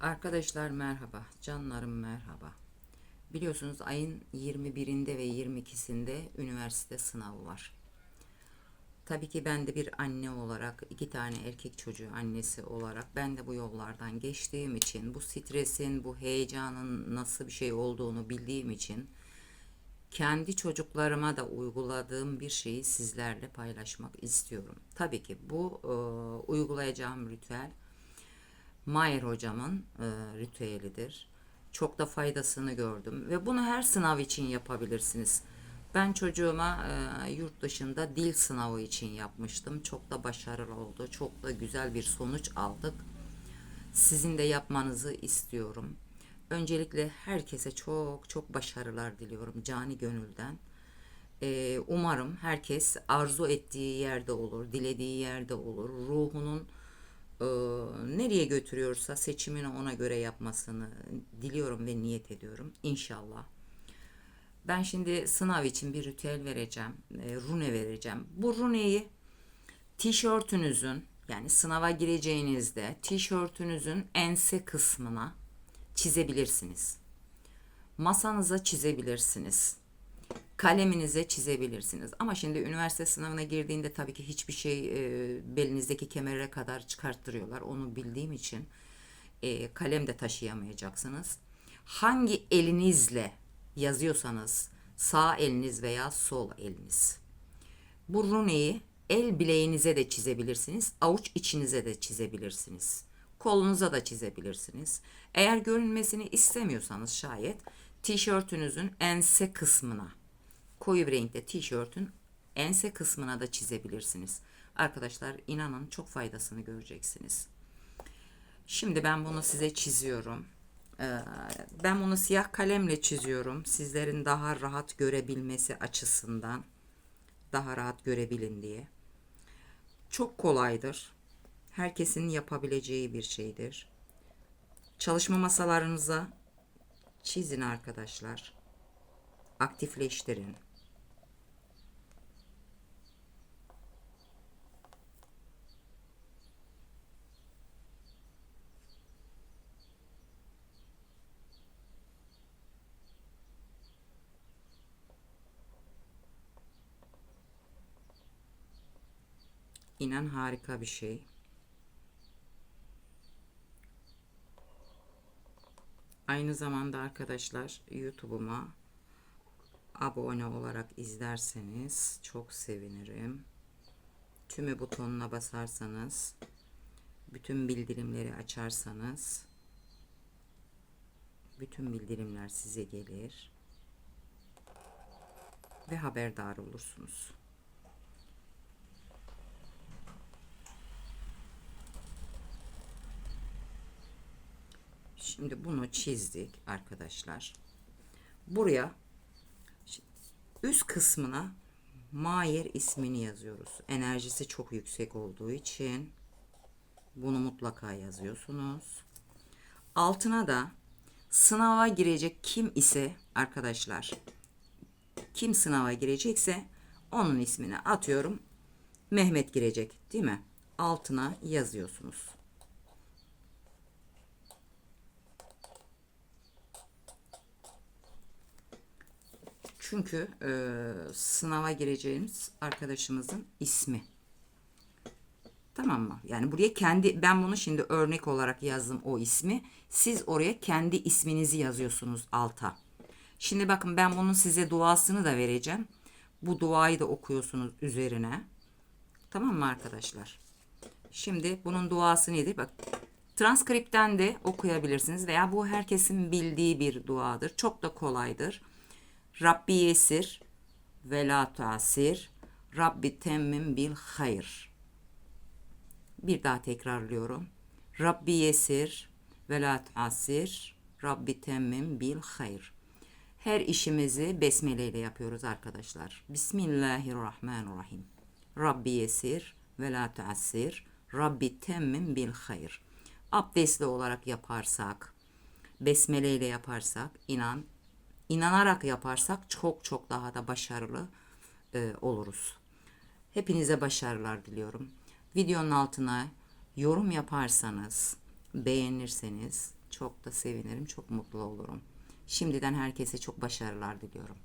Arkadaşlar merhaba, canlarım merhaba. Biliyorsunuz ayın 21'inde ve 22'sinde üniversite sınavı var. Tabii ki ben de bir anne olarak, iki tane erkek çocuğu annesi olarak ben de bu yollardan geçtiğim için, bu stresin, bu heyecanın nasıl bir şey olduğunu bildiğim için kendi çocuklarıma da uyguladığım bir şeyi sizlerle paylaşmak istiyorum. Tabii ki bu e, uygulayacağım ritüel Mayer hocamın e, ritüelidir. Çok da faydasını gördüm ve bunu her sınav için yapabilirsiniz. Ben çocuğuma e, yurt dışında dil sınavı için yapmıştım. Çok da başarılı oldu. Çok da güzel bir sonuç aldık. Sizin de yapmanızı istiyorum. Öncelikle herkese çok çok başarılar diliyorum cani gönülden. E, umarım herkes arzu ettiği yerde olur, dilediği yerde olur. Ruhunun e, nereye götürüyorsa seçimini ona göre yapmasını diliyorum ve niyet ediyorum İnşallah. Ben şimdi sınav için bir ritüel vereceğim, e, rune vereceğim. Bu runeyi tişörtünüzün yani sınava gireceğinizde tişörtünüzün ense kısmına çizebilirsiniz. Masanıza çizebilirsiniz. Kaleminize çizebilirsiniz. Ama şimdi üniversite sınavına girdiğinde tabii ki hiçbir şey e, belinizdeki kemere kadar çıkarttırıyorlar. Onu bildiğim için e, kalem de taşıyamayacaksınız. Hangi elinizle yazıyorsanız sağ eliniz veya sol eliniz. Bu runeyi el bileğinize de çizebilirsiniz. Avuç içinize de çizebilirsiniz. Kolunuza da çizebilirsiniz. Eğer görünmesini istemiyorsanız şayet tişörtünüzün ense kısmına koyu bir renkte tişörtün ense kısmına da çizebilirsiniz. Arkadaşlar inanın çok faydasını göreceksiniz. Şimdi ben bunu size çiziyorum. Ee, Ben bunu siyah kalemle çiziyorum. Sizlerin daha rahat görebilmesi açısından. Daha rahat görebilin diye. Çok kolaydır. Herkesin yapabileceği bir şeydir. Çalışma masalarınıza çizin arkadaşlar. Aktifleştirin. İnan harika bir şey. Aynı zamanda arkadaşlar YouTube'uma abone olarak izlerseniz çok sevinirim. Tümü butonuna basarsanız, bütün bildirimleri açarsanız bütün bildirimler size gelir ve haberdar olursunuz. Şimdi bunu çizdik arkadaşlar. Buraya üst kısmına Mayer ismini yazıyoruz. Enerjisi çok yüksek olduğu için bunu mutlaka yazıyorsunuz. Altına da sınava girecek kim ise arkadaşlar kim sınava girecekse onun ismini atıyorum. Mehmet girecek değil mi? Altına yazıyorsunuz. Çünkü e, sınava gireceğimiz arkadaşımızın ismi. Tamam mı? Yani buraya kendi ben bunu şimdi örnek olarak yazdım o ismi. Siz oraya kendi isminizi yazıyorsunuz alta. Şimdi bakın ben bunun size duasını da vereceğim. Bu duayı da okuyorsunuz üzerine. Tamam mı arkadaşlar? Şimdi bunun duası nedir? Bak transkripten de okuyabilirsiniz veya bu herkesin bildiği bir duadır. Çok da kolaydır. Rabbi yesir ve la tuasir. Rabbi temmim bil hayır. Bir daha tekrarlıyorum. Rabbi yesir ve la tuasir. Rabbi temmim bil hayır. Her işimizi besmele ile yapıyoruz arkadaşlar. Bismillahirrahmanirrahim. Rabbi yesir ve la tuasir. Rabbi temmim bil hayır. Abdestli olarak yaparsak, besmele ile yaparsak inan inanarak yaparsak çok çok daha da başarılı e, oluruz. Hepinize başarılar diliyorum. Videonun altına yorum yaparsanız, beğenirseniz Çok da sevinirim, çok mutlu olurum. Şimdiden herkese çok başarılar diliyorum.